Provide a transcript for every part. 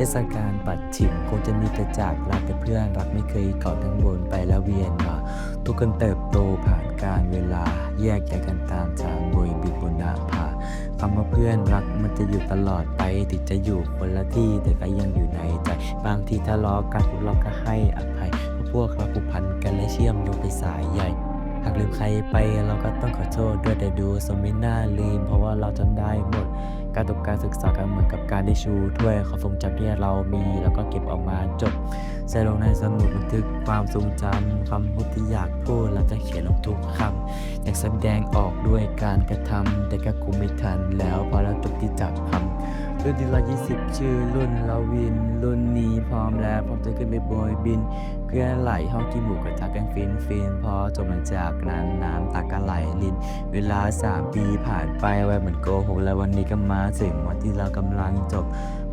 เทศกาลปัดฉิมคงจะมีแต่จากรักแต่เพื่อนรักไม่เคยเกาะทั้งบนไปแล้วเวียนมาทุกคนเติบโตผ่านการเวลาแยกย้ายกันตามทางบยบินบนหน้าผาคำว่าเพื่อนรักมันจะอยู่ตลอดไปถึงจะอยู่คนละที่แต่ก็ยังอยู่ในใจ บางทีทะเลาะกันพวกเราก็ให้อภัย พวกเราผูกพันกันและเชื่อมโยงไปนสายใหญ่ากลืมใครไปเราก็ต้องขอโทษด้วยแต่ดูสมไม่น่าลืม เพราะว่าเราจำได้หมด การตกการศึกษากันเหมือนกับการได้ชูถ้วยความทรงจำที่เรามี แล้วก็เก็บออกมาจดใส่ลงในสมุดบันทึกความทรงจำคำพูดที่อยากพูดแล้วจะเขียนลงทุกคำอยากแสดงออกด้วยการกระทำแต่ก็คงไม่ทันแล้วพอเราจบที่จากคำ รุ่นที่ร้อยยี่สิบชื่อรุ่นเราวิน รุ่นนี้พร้อมแล้วพร้อมจะขึ้นไปโบยบินเพื่อไหลห้องกินหมูกระทะกันฟินฟินพอจบมาจากนั้นน้ำตาก็ไหลลิน เวลาสามปีผ่านไปไวเหมือนโกหกแล้ววันนี้ก็มาถึงวันที่เรากำลังจบ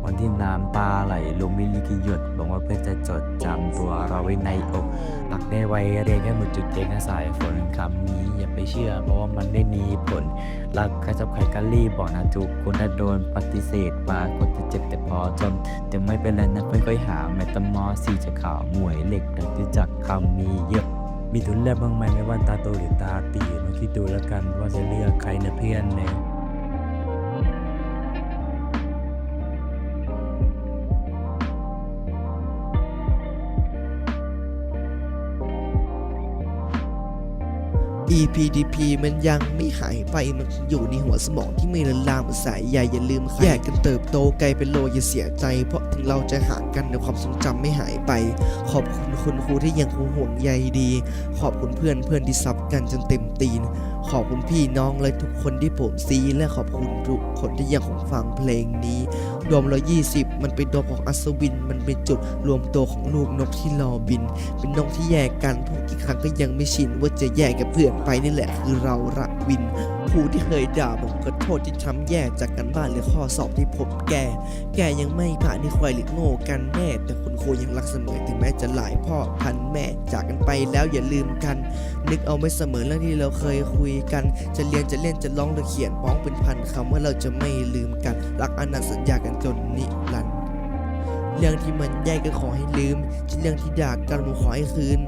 วันที่น้ำตาไหลลงไม่มีกี่หยดบอกว่าเพื่อจะจดจำตัวเราไว้ในอกรักได้ไวเรียนแค่หมดจุดเองสายฝนคำนี้อย่าไปเชื่อเพราะว่ามันไม่มีผล รักใครชอบใครก็รีบบอกนะทุกคนถ้าโดนปฏิเสธมาคนจะเจ็บแต่พอจนแต่ไม่เป็นไรนะเพื่อนค่อยหาแมตตมอสีจะขาวหมวยเหล็กแต่ที่จักคำมีเยอะมีทุนแลบบ้างไหมไม่ว่าตาโตหรือตาตีลองคิดดูแล้วกันว่าจะเลือกใครนะเพื่อนเนี่ย EPDP มันยังไม่หายไปมันอยู่ในหัวสมองที่ไม่ละลางเหมือนสายใยอย่าลืมใครแยกกันเติบโตไกลเป็นโลอย่าเสียใจ เพราะถึงเราจะห่างกันแต่ความทรงจำไม่หายไป ขอบคุณคุณครูที่ยังคงห่วงใยดี ขอบคุณเพื่อนเพื่อนที่ซับกันจนเต็มตีน ขอบคุณพี่น้องและทุกคนที่ผมซีและขอบคุณทุกคนที่ยังคงฟังเพลงนี้ ดวมร้อยยี่สิบมันเป็นดวงของอัศวิน มันเป็นจุดรวมตัวของลูกนกที่รอบิน เป็นนกที่แยกกันพวกกี่ครั้งก็ยังไม่ชินว่าจะแยกกับเพื่อนไปนี่แหละคือเราระวิน รูที่เคยด่าผมก็โทษที่ทำแย่จากกันบ้านหรือข้อสอบที่ผมแก้แกยังไม่ผ่านนี่ควายหรือโง่กันแน่ แต่คุณครูยังรักเสมอถึงแม้จะหลายพ่อพันแม่จากกันไปแล้วอย่าลืมกัน นึกเอาไว้เสมอเรื่องที่เราเคยคุยกัน จะเรียนจะเล่นจะร้องหรือเขียนป้องเป็นพันคำว่าเราจะไม่ลืมกัน รักอนันต์สัญญากันจนนิรันดร์เรื่องที่มันแย่ก็ขอให้ลืมเรื่องที่ด่ากันผมขอให้คืน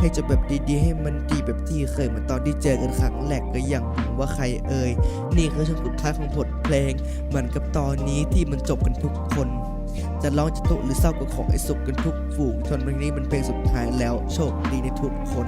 ให้จบแบบดีๆ ให้มันดีแบบที่เคยเหมือนตอนที่เจอกันครั้งแรกก็ยังหว่าใครเอ่ย นี่คือช่วงสุดท้ายของบทเพลง เหมือนกับตอนนี้ที่มันจบกันทุกคน จะร้องจะตุหรือเศร้าก็ขอให้สุขกันทุกฝูงจนวันนี้มันเพลงสุดท้ายแล้วโชคดีในทุกคน